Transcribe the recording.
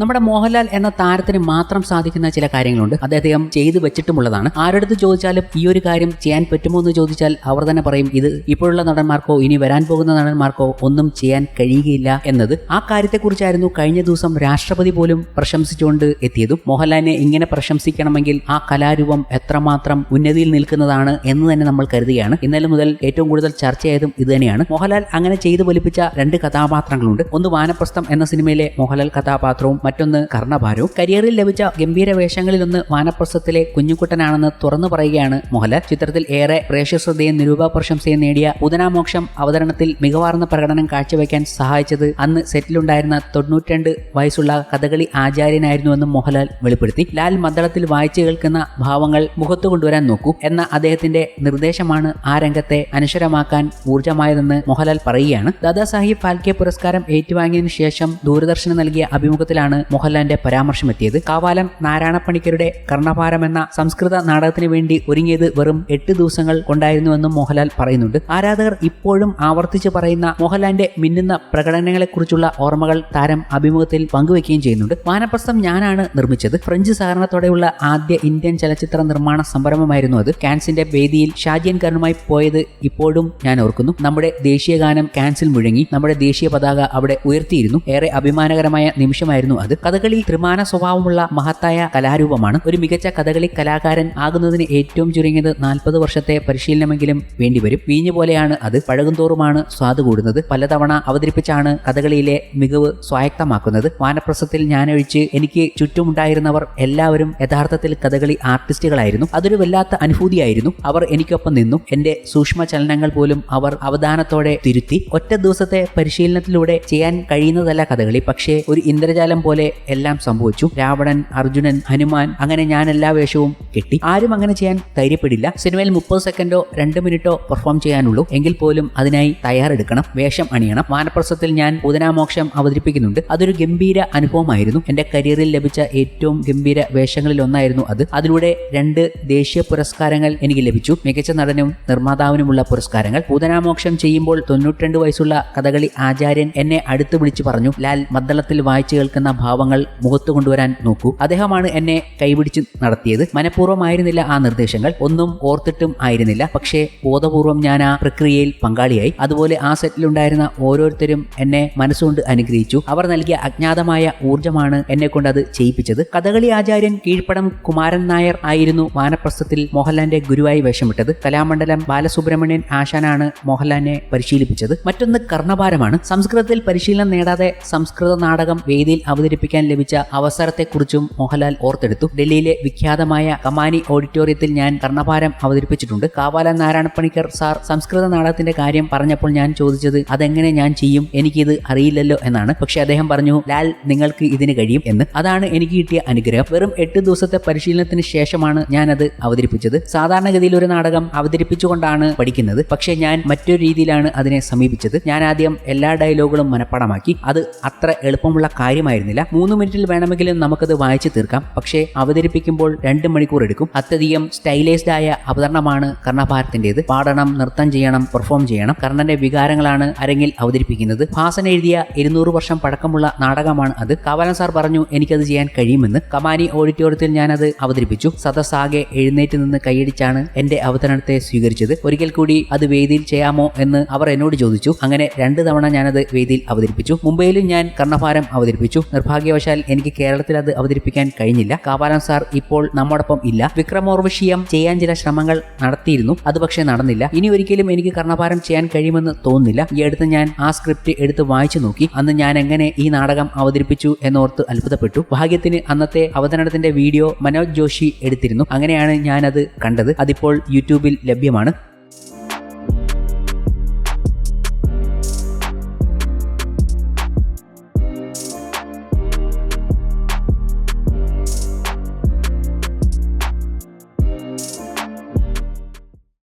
നമ്മുടെ മോഹൻലാൽ എന്ന താരത്തിന് മാത്രം സാധിക്കുന്ന ചില കാര്യങ്ങളുണ്ട്. അദ്ദേഹം ചെയ്തു വെച്ചിട്ടുമുള്ളതാണ്. ആരടുത്ത് ചോദിച്ചാലും ഈ ഒരു കാര്യം ചെയ്യാൻ പറ്റുമോ എന്ന് ചോദിച്ചാൽ അവർ തന്നെ പറയും ഇത് ഇപ്പോഴുള്ള നടന്മാർക്കോ ഇനി വരാൻ പോകുന്ന നടന്മാർക്കോ ഒന്നും ചെയ്യാൻ കഴിയുകയില്ല എന്നത്. ആ കാര്യത്തെക്കുറിച്ചായിരുന്നു കഴിഞ്ഞ ദിവസം രാഷ്ട്രപതി പോലും പ്രശംസിച്ചുകൊണ്ട് എത്തിയതും. മോഹൻലാലിനെ ഇങ്ങനെ പ്രശംസിക്കണമെങ്കിൽ ആ കലാരൂപം എത്രമാത്രം ഉന്നതിയിൽ നിൽക്കുന്നതാണ് എന്ന് തന്നെ നമ്മൾ കരുതുകയാണ്. ഇന്നലെ മുതൽ ഏറ്റവും കൂടുതൽ ചർച്ചയായതും ഇത് തന്നെയാണ്. മോഹൻലാൽ അങ്ങനെ ചെയ്തു ഫലിപ്പിച്ച രണ്ട് കഥാപാത്രങ്ങളുണ്ട്. ഒന്ന് വാനപ്രസ്ഥം എന്ന സിനിമയിലെ മോഹൻലാൽ കഥാപാത്രവും മറ്റൊന്ന് കർണഭാരവും കരിയറിൽ ലഭിച്ച ഗംഭീര വേഷങ്ങളിലൊന്ന് വാനപ്രസ്ഥത്തിലെ കുഞ്ഞുകുട്ടനാണെന്ന് തുറന്നു പറയുകയാണ് മോഹൻലാൽ. ചിത്രത്തിൽ ഏറെ പ്രേക്ഷശ്രദ്ധയും നിരൂപ പ്രശംസയും നേടിയ ഉദനാമോക്ഷം അവതരണത്തിൽ മികവാർന്ന പ്രകടനം കാഴ്ചവെക്കാൻ സഹായിച്ചത് അന്ന് സെറ്റിലുണ്ടായിരുന്ന തൊണ്ണൂറ്റിരണ്ട് വയസ്സുള്ള കഥകളി ആചാര്യനായിരുന്നുവെന്നും മോഹൻലാൽ വെളിപ്പെടുത്തി. ലാൽ മദ്ദളത്തിൽ വായിച്ചു കേൾക്കുന്ന ഭാവങ്ങൾ മുഖത്തു കൊണ്ടുവരാൻ നോക്കൂ എന്ന അദ്ദേഹത്തിന്റെ നിർദ്ദേശമാണ് ആ രംഗത്തെ അനശ്വരമാക്കാൻ ഊർജമായതെന്ന് മോഹൻലാൽ പറയുകയാണ്. ദാദാസാഹിബ് ഫാൽക്കെ പുരസ്കാരം ഏറ്റുവാങ്ങിയതിനു ശേഷം ദൂരദർശന് നൽകിയ അഭിമുഖത്തിലാണ് മോഹൻലാലിന്റെ പരാമർശമെത്തിയത്. കാവാലം നാരായണപ്പണിക്കരുടെ കർണഭാരം എന്ന സംസ്കൃത നാടകത്തിന് വേണ്ടി ഒരുങ്ങിയത് വെറും എട്ട് ദിവസങ്ങൾ കൊണ്ടായിരുന്നുവെന്നും മോഹൻലാൽ പറയുന്നുണ്ട്. ആരാധകർ ഇപ്പോഴും ആവർത്തിച്ച് പറയുന്ന മോഹൻലാലിന്റെ മിന്നുന്ന പ്രകടനങ്ങളെക്കുറിച്ചുള്ള ഓർമ്മകൾ താരം അഭിമുഖത്തിൽ പങ്കുവയ്ക്കുകയും ചെയ്യുന്നുണ്ട്. വാനപ്രസ്ഥം ഞാനാണ് നിർമ്മിച്ചത്. ഫ്രഞ്ച് സഹകരണത്തോടെയുള്ള ആദ്യ ഇന്ത്യൻ ചലച്ചിത്ര നിർമ്മാണ സംരംഭമായിരുന്നു അത്. കാൻസിന്റെ വേദിയിൽ ഷാജിയൻ കരുണുമായി പോയത് ഇപ്പോഴും ഞാൻ ഓർക്കുന്നു. നമ്മുടെ ദേശീയ ഗാനം കാൻസിൽ മുഴങ്ങി. നമ്മുടെ ദേശീയ പതാക അവിടെ ഉയർത്തിയിരുന്നു. ഏറെ അഭിമാനകരമായ നിമിഷമായിരുന്നു അത് കഥകളി ത്രിമാന സ്വഭാവമുള്ള മഹത്തായ കലാരൂപമാണ്. ഒരു മികച്ച കഥകളി കലാകാരൻ ആകുന്നതിന് ഏറ്റവും ചുരുങ്ങിയത് നാൽപ്പത് വർഷത്തെ പരിശീലനമെങ്കിലും വേണ്ടിവരും വീഞ്ഞു പോലെയാണ് അത്. പഴകുന്തോറുമാണ് സ്വാദ് കൂടുന്നത്. പലതവണ അവതരിപ്പിച്ചാണ് കഥകളിയിലെ മികവ് സ്വായക്തമാക്കുന്നത് വാനപ്രസത്തിൽ ഞാനൊഴിച്ച് എനിക്ക് ചുറ്റുമുണ്ടായിരുന്നവർ എല്ലാവരും യഥാർത്ഥത്തിൽ കഥകളി ആർട്ടിസ്റ്റുകളായിരുന്നു. അതൊരു വല്ലാത്ത അനുഭൂതിയായിരുന്നു. അവർ എനിക്കൊപ്പം നിന്നു. എന്റെ സൂക്ഷ്മ ചലനങ്ങൾ പോലും അവർ അവധാനത്തോടെ തിരുത്തി. ഒറ്റ ദിവസത്തെ പരിശീലനത്തിലൂടെ ചെയ്യാൻ കഴിയുന്നതല്ല കഥകളി. പക്ഷേ ഒരു ഇന്ദ്രജാലം പോലെ എല്ലാം സംഭവിച്ചു. രാവണൻ അർജുനൻ ഹനുമാൻ അങ്ങനെ ഞാൻ എല്ലാ വേഷവും കെട്ടി. ആരും അങ്ങനെ ചെയ്യാൻ ധൈര്യപ്പെടില്ല. സിനിമയിൽ മുപ്പത് സെക്കൻഡോ രണ്ട് മിനിറ്റോ പെർഫോം ചെയ്യാനുള്ളൂ. എങ്കിൽ പോലും അതിനായി തയ്യാറെടുക്കണം. വേഷം അണിയണം. വാനപ്രസത്തിൽ ഞാൻ പൂതനാമോക്ഷം അവതരിപ്പിക്കുന്നുണ്ട്. അതൊരു ഗംഭീര അനുഭവമായിരുന്നു. എന്റെ കരിയറിൽ ലഭിച്ച ഏറ്റവും ഗംഭീര വേഷങ്ങളിൽ ഒന്നായിരുന്നു അത്. അതിലൂടെ രണ്ട് ദേശീയ പുരസ്കാരങ്ങൾ എനിക്ക് ലഭിച്ചു. മികച്ച നടനും നിർമ്മാതാവിനുമുള്ള പുരസ്കാരങ്ങൾ. പൂതനാമോക്ഷം ചെയ്യുമ്പോൾ തൊണ്ണൂറ്റിരണ്ട് വയസ്സുള്ള കഥകളി ആചാര്യൻ എന്നെ അടുത്ത് വിളിച്ചു പറഞ്ഞു ലാൽ മദ്ദളത്തിൽ വായിച്ചു കേൾക്കുന്ന ഭാവങ്ങൾ മുഖത്തു കൊണ്ടുവരാൻ നോക്കൂ. അദ്ദേഹമാണ് എന്നെ കൈപിടിച്ച് നടത്തിയത്. മനഃപൂർവമായിരുന്നില്ല ആ നിർദ്ദേശങ്ങൾ. ഒന്നും ഓർത്തിട്ടും ആയിരുന്നില്ല. പക്ഷേ ബോധപൂർവം ഞാൻ ആ പ്രക്രിയയിൽ പങ്കാളിയായി. അതുപോലെ ആ സെറ്റിലുണ്ടായിരുന്ന ഓരോരുത്തരും എന്നെ മനസ്സുകൊണ്ട് അനുഗ്രഹിച്ചു. അവർ നൽകിയ അജ്ഞാതമായ ഊർജമാണ് എന്നെ കൊണ്ട് അത് ചെയ്യിപ്പിച്ചത്. കഥകളി ആചാര്യൻ കീഴ്പ്പടം കുമാരൻ നായർ ആയിരുന്നു വാനപ്രസ്ഥത്തിൽ മോഹൻലാലിന്റെ ഗുരുവായി വേഷമിട്ടത്. കലാമണ്ഡലം ബാലസുബ്രഹ്മണ്യൻ ആശാനാണ് മോഹൻലാലിനെ പരിശീലിപ്പിച്ചത്. മറ്റൊന്ന് കർണഭാരമാണ്. സംസ്കൃതത്തിൽ പരിശീലനം നേടാതെ സംസ്കൃത നാടകം വേദിയിൽ അവതരിപ്പിക്കാൻ ലഭിച്ച അവസരത്തെക്കുറിച്ചും മോഹൻലാൽ ഓർത്തെടുത്തു. ഡൽഹിയിലെ വിഖ്യാതമായ കമാനി ഓഡിറ്റോറിയത്തിൽ ഞാൻ കർണഭാരം അവതരിപ്പിച്ചിട്ടുണ്ട്. കാവാല നാരായണപ്പണിക്കർ സാർ സംസ്കൃത നാടകത്തിന്റെ കാര്യം പറഞ്ഞപ്പോൾ ഞാൻ ചോദിച്ചത് അതെങ്ങനെ ഞാൻ ചെയ്യും? എനിക്കിത് അറിയില്ലല്ലോ എന്നാണ്. പക്ഷെ അദ്ദേഹം പറഞ്ഞു ലാൽ നിങ്ങൾക്ക് ഇതിന് കഴിയും എന്ന്. അതാണ് എനിക്ക് കിട്ടിയ അനുഗ്രഹം. വെറും എട്ട് ദിവസത്തെ പരിശീലനത്തിന് ശേഷമാണ് ഞാൻ അത് അവതരിപ്പിച്ചത്. സാധാരണഗതിയിൽ ഒരു നാടകം അവതരിപ്പിച്ചുകൊണ്ടാണ് പഠിക്കുന്നത്. പക്ഷേ ഞാൻ മറ്റൊരു രീതിയിലാണ് അതിനെ സമീപിച്ചത്. ഞാൻ ആദ്യം എല്ലാ ഡയലോഗുകളും മനഃപ്പാടമാക്കി. അത് അത്ര എളുപ്പമുള്ള കാര്യമായിരുന്നില്ല. മൂന്ന് മിനിറ്റിൽ വേണമെങ്കിലും നമുക്കത് വായിച്ചു തീർക്കാം. പക്ഷേ അവതരിപ്പിക്കുമ്പോൾ രണ്ട് മണിക്കൂർ എടുക്കും. അത്യധികം സ്റ്റൈലൈസ്ഡ് ആയ അവതരണമാണ് കർണഭാരത്തിന്റെത്. പാടണം നൃത്തം ചെയ്യണം പെർഫോം ചെയ്യണം. കർണന്റെ വികാരങ്ങളാണ് അരങ്ങിൽ അവതരിപ്പിക്കുന്നത്. ഭാസൻ എഴുതിയ ഇരുന്നൂറ് വർഷം പഴക്കമുള്ള നാടകമാണ് അത്. കവാലൻ സാർ പറഞ്ഞു എനിക്കത് ചെയ്യാൻ കഴിയുമെന്ന്. കമാനി ഓഡിറ്റോറിയത്തിൽ ഞാനത് അവതരിപ്പിച്ചു. സദസ്സാകെ എഴുന്നേറ്റ് നിന്ന് കൈയടിച്ചാണ് എന്റെ അവതരണത്തെ സ്വീകരിച്ചത്. ഒരിക്കൽ കൂടി അത് വേദിയിൽ ചെയ്യാമോ എന്ന് അവർ എന്നോട് ചോദിച്ചു. അങ്ങനെ രണ്ട് തവണ ഞാനത് വേദിയിൽ അവതരിപ്പിച്ചു. മുംബൈയിലും ഞാൻ കർണഭാരം അവതരിപ്പിച്ചു. നിർഭാഗ്യവശാൽ എനിക്ക് കേരളത്തിൽ അത് അവതരിപ്പിക്കാൻ കഴിഞ്ഞില്ല. കാവാലം സാർ ഇപ്പോൾ നമ്മോടൊപ്പം ഇല്ല. വിക്രമോർവശീയം ചെയ്യാൻ ചില ശ്രമങ്ങൾ നടത്തിയിരുന്നു. അത് പക്ഷേ നടന്നില്ല. ഇനി ഒരിക്കലും എനിക്ക് കർണഭാരം ചെയ്യാൻ കഴിയുമെന്ന് തോന്നുന്നില്ല. ഈ അടുത്ത് ഞാൻ ആ സ്ക്രിപ്റ്റ് എടുത്ത് വായിച്ചു നോക്കി. അന്ന് ഞാൻ എങ്ങനെ ഈ നാടകം അവതരിപ്പിച്ചു എന്നോർത്ത് അത്ഭുതപ്പെട്ടു. ഭാഗ്യത്തിന് അന്നത്തെ അവതരണത്തിന്റെ വീഡിയോ മനോജ് ജോഷി എടുത്തിരുന്നു. അങ്ങനെയാണ് ഞാനത് കണ്ടത്. അതിപ്പോൾ യൂട്യൂബിൽ ലഭ്യമാണ്.